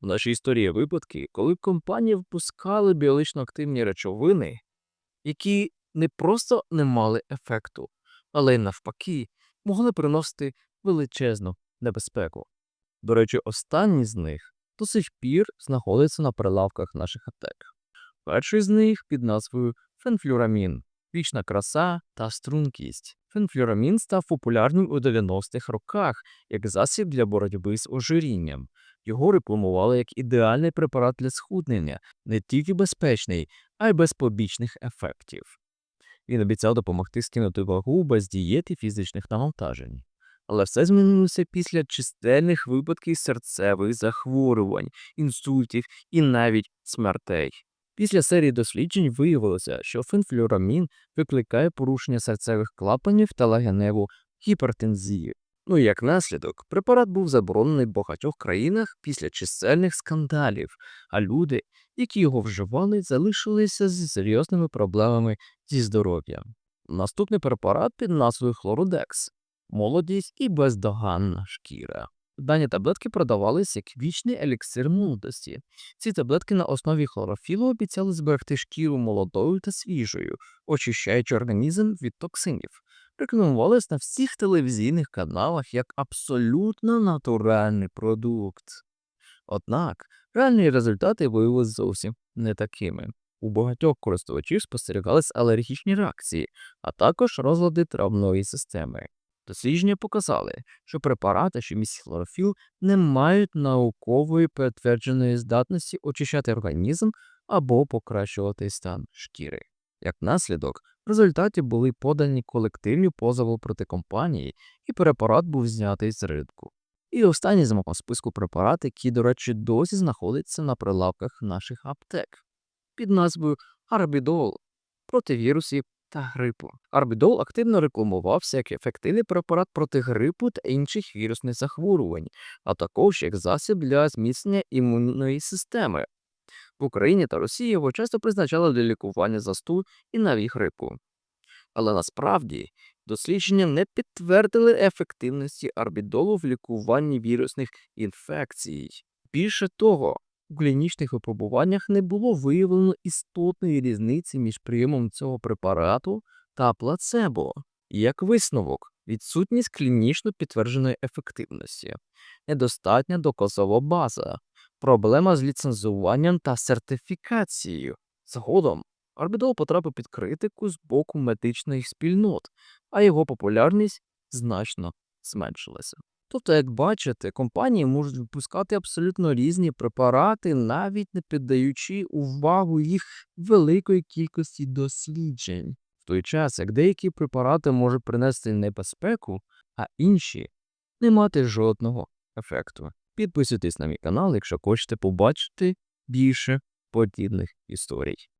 В нашій історії випадки, коли компанії впускали біологічно активні речовини, які не просто не мали ефекту, але й навпаки могли приносити величезну небезпеку. До речі, останній з них до сих пір знаходиться на прилавках наших аптек. Перший з них під назвою фенфлюрамін вічна краса та стрункість. Фенфлюрамін став популярним у 90-х роках як засіб для боротьби з ожирінням. Його рекламували як ідеальний препарат для схуднення, не тільки безпечний, а й без побічних ефектів. Він обіцяв допомогти скинути вагу без дієт і фізичних навантажень. Але все змінилося після чисельних випадків серцевих захворювань, інсультів і навіть смертей. Після серії досліджень виявилося, що фенфлюрамін викликає порушення серцевих клапанів та легеневу гіпертензію. Ну і як наслідок, препарат був заборонений в багатьох країнах після чисельних скандалів, а люди, які його вживали, залишилися зі серйозними проблемами зі здоров'ям. Наступний препарат під назвою Хлородекс молодість і бездоганна шкіра. Дані таблетки продавались як вічний еліксир молодості. Ці таблетки на основі хлорофілу обіцяли зберегти шкіру молодою та свіжою, очищаючи організм від токсинів. Рекламувались на всіх телевізійних каналах як абсолютно натуральний продукт. Однак реальні результати виявилися зовсім не такими. У багатьох користувачів спостерігались алергічні реакції, а також розлади травної системи. Дослідження показали, що препарати, що містять хлорофіл, не мають наукової підтвердженої здатності очищати організм або покращувати стан шкіри. Як наслідок, результаті були подані колективні позови проти компанії, і препарат був знятий з ринку. І останній з мого списку препарат, який, до речі, досі знаходиться на прилавках наших аптек під назвою Арбідол проти вірусів та грипу. Арбідол активно рекламувався як ефективний препарат проти грипу та інших вірусних захворювань, а також як засіб для зміцнення імунної системи. В Україні та Росії його часто призначали для лікування застуд і навіть грипу. Але насправді дослідження не підтвердили ефективності арбідолу в лікуванні вірусних інфекцій. Більше того, у клінічних випробуваннях не було виявлено істотної різниці між прийомом цього препарату та плацебо. Як висновок, відсутність клінічно підтвердженої ефективності, недостатня доказова база, проблема з ліцензуванням та сертифікацією. Згодом Арбідол потрапив під критику з боку медичних спільнот, а його популярність значно зменшилася. Тобто, як бачите, компанії можуть випускати абсолютно різні препарати, навіть не піддаючи увагу їх великої кількості досліджень. В той час, як деякі препарати можуть принести небезпеку, а інші не мати жодного ефекту. Підписуйтесь на мій канал, якщо хочете побачити більше подібних історій.